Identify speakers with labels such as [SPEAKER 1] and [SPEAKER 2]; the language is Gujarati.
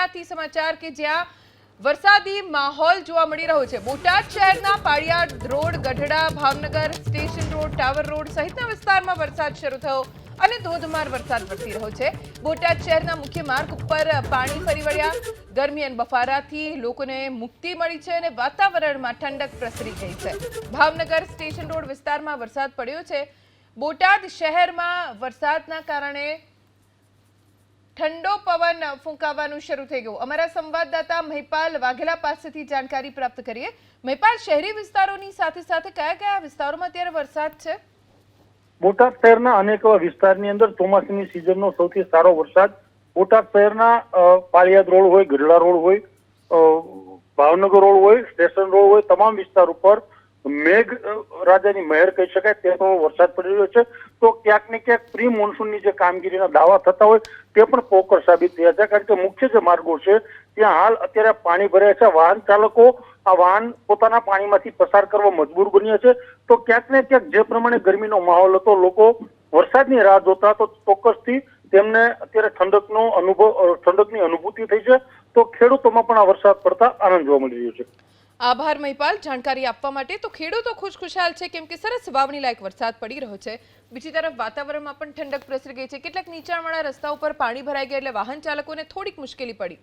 [SPEAKER 1] બોટાદથી સમાચાર કે જ્યાં વરસાદી માહોલ જોવા મળી રહ્યો છે. બોટાદ શહેરના Paliyad road, Gadhada, Bhavnagar station road, tower road સહિતના વિસ્તારમાં વરસાદ શરૂ થયો અને ધોધમાર વરસાદ વરસી રહ્યો છે. બોટાદ શહેરના મુખ્ય માર્ગ ઉપર પાણી ફરી વળ્યા. ગરમી અને બફારાથી લોકોને મુક્તિ મળી છે અને વાતાવરણમાં ઠંડક પ્રસરી ગઈ છે. ભાવનગર સ્ટેશન રોડ વિસ્તારમાં વરસાદ પડ્યો છે. બોટાદ શહેરમાં વરસાદના કારણે ઠંડો પવન ફૂંકાવાનું શરૂ થઈ ગયું. અમારા સંવાદદાતા મહિપાલ વાઘેલા પાસેથી જાણકારી પ્રાપ્ત કરીએ. મહિપાલ, શહેરી વિસ્તારોની સાથે સાથે કયા કયા વિસ્તારોમાં અત્યારે વરસાદ છે?
[SPEAKER 2] બોટાદ શહેરના અનેક વિસ્તારની અંદર ચોમાસાની સિઝનનો સૌથી સારો વરસાદ. બોટાદ શહેરના પાળિયાદ રોડ હોય, ગઢડા રોડ હોય ભાવનગર રોડ હોય, સ્ટેશન રોડ હોય, તમામ વિસ્તાર ઉપર મેઘ રાજાની મહેર કહી શકાય તેનો વરસાદ પડી રહ્યો છે. તો ક્યાંક ને ક્યાંક પ્રી મોન્સૂનની જે કામગીરીના દાવા થતા હોય તે પણ પોકર સાબિત થયા છે. કારણ કે મુખ્ય જે માર્ગો છે, ત્યાં હાલ અત્યારે પાણી ભરાયા છે. વાહન ચાલકો આ વાહન પોતાના પાણીમાંથી પસાર કરવા મજબૂર બન્યા છે. તો ક્યાંક ને ક્યાંક જે પ્રમાણે ગરમીનો માહોલ હતો, લોકો વરસાદની રાહ જોતા તો ચોક્કસથી તેમને અત્યારે ઠંડકનો અનુભવ ઠંડકની અનુભૂતિ થઈ છે. તો ખેડૂતોમાં પણ આ વરસાદ પડતા આનંદ જોવા મળી રહ્યો છે.
[SPEAKER 1] આભાર મહિપાલ. જાણકારી આપવા માટે તો ખેડૂતો ખુશખુશાલ છે, કેમ કે સરસ વાવણી લાયક વરસાદ પડી રહ્યો છે. બીજી તરફ વાતાવરણમાં પણ ઠંડક પ્રસરી ગઈ છે. કેટલાક નીચાણવાળા રસ્તા ઉપર પાણી ભરાઈ ગયા એટલે વાહન ચાલકોને થોડીક મુશ્કેલી પડી.